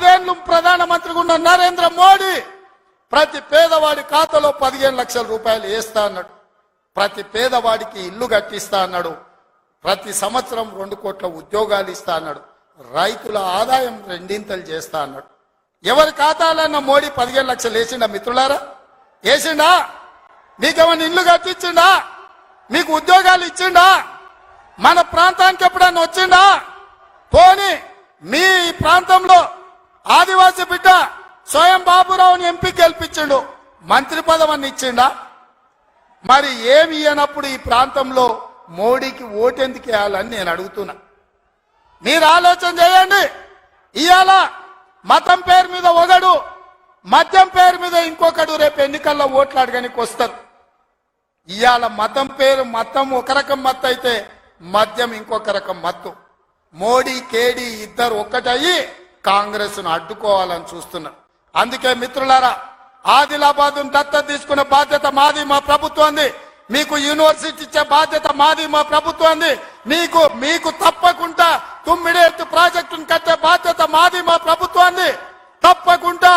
పదేళ్ళు ప్రధానమంత్రిగా ఉన్న నరేంద్ర మోడీ ప్రతి పేదవాడి ఖాతాలో పదిహేను లక్షల రూపాయలు వేస్తా అన్నాడు. ప్రతి పేదవాడికి ఇల్లు కట్టిస్తా అన్నాడు. ప్రతి సంవత్సరం రెండు కోట్ల ఉద్యోగాలు ఇస్తా అన్నాడు. రైతుల ఆదాయం రెండింతలు చేస్తా అన్నాడు. ఎవరి ఖాతాలన్న మోడీ పదిహేను లక్షలు వేసిండా మిత్రులారా? వేసిండా? మీకేమైనా ఇల్లు కట్టించిండా? మీకు ఉద్యోగాలు ఇచ్చిండా? మన ప్రాంతానికి ఎప్పుడన్నా వచ్చిండా? పోని మీ ప్రాంతంలో ఆదివాసి బిడ్డ స్వయం బాబురావుని ఎంపీ గెలిపించిండు. మంత్రి పదవిని ఇచ్చిండా? మరి ఏమి ఇయ్యనప్పుడు ఈ ప్రాంతంలో మోడీకి ఓటెందుకు వేయాలని నేను అడుగుతున్నా. మీరు ఆలోచన చేయండి. ఇవాళ మతం పేరు మీద ఒకడు మద్యం పేరు మీద ఇంకొకడు రేపు ఎన్నికల్లో ఓట్లు అడగనికి వస్తారు. ఇవాళ మతం పేరు మతం ఒక రకం మత్తు అయితే మద్యం ఇంకొక రకం మత్తు. మోడీ కేడీ ఇద్దరు ఒక్కటయ్యి కాంగ్రెస్ను అడ్డుకోవాలని చూస్తున్నారు. అందుకే మిత్రులారా ఆదిలాబాద్ దత్త తీసుకునే బాధ్యత మాది మా ప్రభుత్వంది మీకు యూనివర్సిటీ ఇచ్చే బాధ్యత మాది మా ప్రభుత్వంది మీకు మీకు తప్పకుండా తుమ్మిడేట్టు ప్రాజెక్టును కట్టే బాధ్యత మాది మా ప్రభుత్వాన్ని తప్పకుండా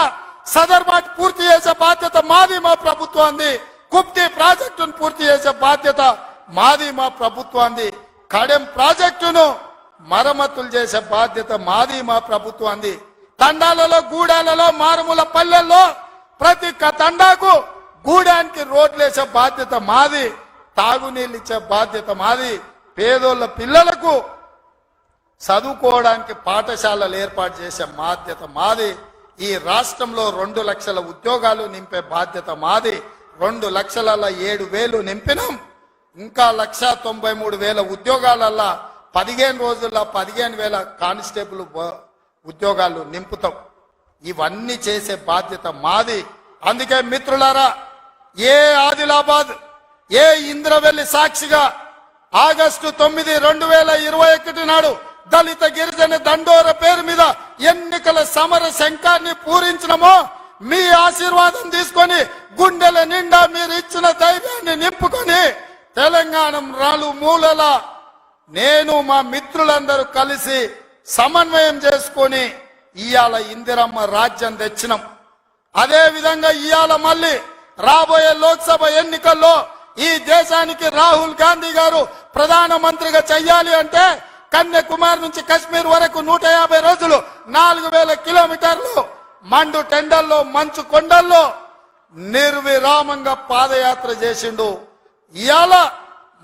సదర్బాట్ పూర్తి చేసే బాధ్యత మాది మా ప్రభుత్వాన్ని కుప్తి ప్రాజెక్టును పూర్తి చేసే బాధ్యత మాది మా ప్రభుత్వాన్ని కడెం ప్రాజెక్టును మరమ్మతులు చేసే బాధ్యత మాది మా ప్రభుత్వాన్ని తండాలలో గూడాలలో మారుమూల పల్లెల్లో ప్రతి తండాకు గూడానికి రోడ్లు వేసే బాధ్యత మాది తాగునీళ్ళు ఇచ్చే బాధ్యత మాది. పేదోళ్ళ పిల్లలకు చదువుకోవడానికి పాఠశాలలు ఏర్పాటు చేసే బాధ్యత మాది. ఈ రాష్ట్రంలో రెండు లక్షల ఉద్యోగాలు నింపే బాధ్యత మాది. రెండు లక్షల ఏడు వేలు నింపినాం. ఇంకా లక్ష తొంభై మూడు వేల ఉద్యోగాలల్లా పదిహేను రోజుల్లో పదిహేను వేల కానిస్టేబుల్ ఉద్యోగాలు నింపుతాం. ఇవన్నీ చేసే బాధ్యత మాది. అందుకే మిత్రులారా ఏ ఆదిలాబాద్ ఏ ఇంద్రవెల్లి సాక్షిగా ఆగస్టు తొమ్మిది రెండు వేల ఇరవై ఒకటి నాడు దళిత గిరిజన దండోర పేరు మీద ఎన్నికల సమర శంఖాన్ని పూరించినమో మీ ఆశీర్వాదం తీసుకొని గుండెల నిండా మీరు ఇచ్చిన ధైర్యాన్ని నింపుకొని తెలంగాణ రాలు మూలల నేను మా మిత్రులందరూ కలిసి సమన్వయం చేసుకొని ఇవాళ ఇందిరమ్మ రాజ్యం తెచ్చినాం. అదే విధంగా ఇవాళ మళ్ళీ రాబోయే లోక్సభ ఎన్నికల్లో ఈ దేశానికి రాహుల్ గాంధీ గారు ప్రధానమంత్రిగా చెయ్యాలి అంటే కన్యాకుమారి నుంచి కశ్మీర్ వరకు నూట యాభై రోజులు నాలుగు వేల కిలోమీటర్లు మండు టెండల్లో మంచు కొండల్లో నిర్విరామంగా పాదయాత్ర చేసిండు. ఇవాళ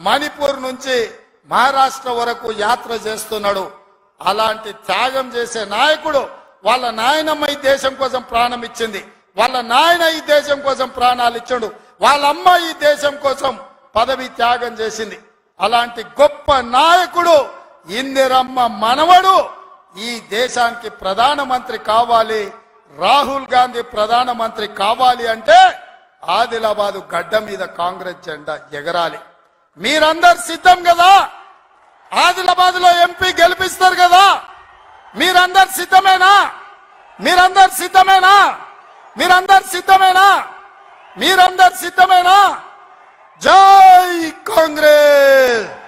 మణిపూర్ నుంచి మహారాష్ట్ర వరకు యాత్ర చేస్తున్నాడు. అలాంటి త్యాగం చేసే నాయకుడు వాళ్ళ నాయనమ్మ ఈ దేశం కోసం ప్రాణం ఇచ్చింది. వాళ్ళ నాయన ఈ దేశం కోసం ప్రాణాలు ఇచ్చాడు. వాళ్ళ అమ్మ ఈ దేశం కోసం పదవి త్యాగం చేసింది. అలాంటి గొప్ప నాయకుడు ఇందిరమ్మ మనవడు ఈ దేశానికి ప్రధానమంత్రి కావాలి. రాహుల్ గాంధీ ప్రధానమంత్రి కావాలి అంటే ఆదిలాబాదు గడ్డ మీద కాంగ్రెస్ జెండా ఎగరాలి. మీరందరు సిద్ధం కదా? ఆదిలాబాద్లో ఎంపీ గెలిపిస్తారు కదా. మీరందరు సిద్ధమేనా? మీరందరు సిద్ధమేనా? మీరందరు సిద్ధమేనా? మీరందరు సిద్ధమేనా? జై కాంగ్రెస్!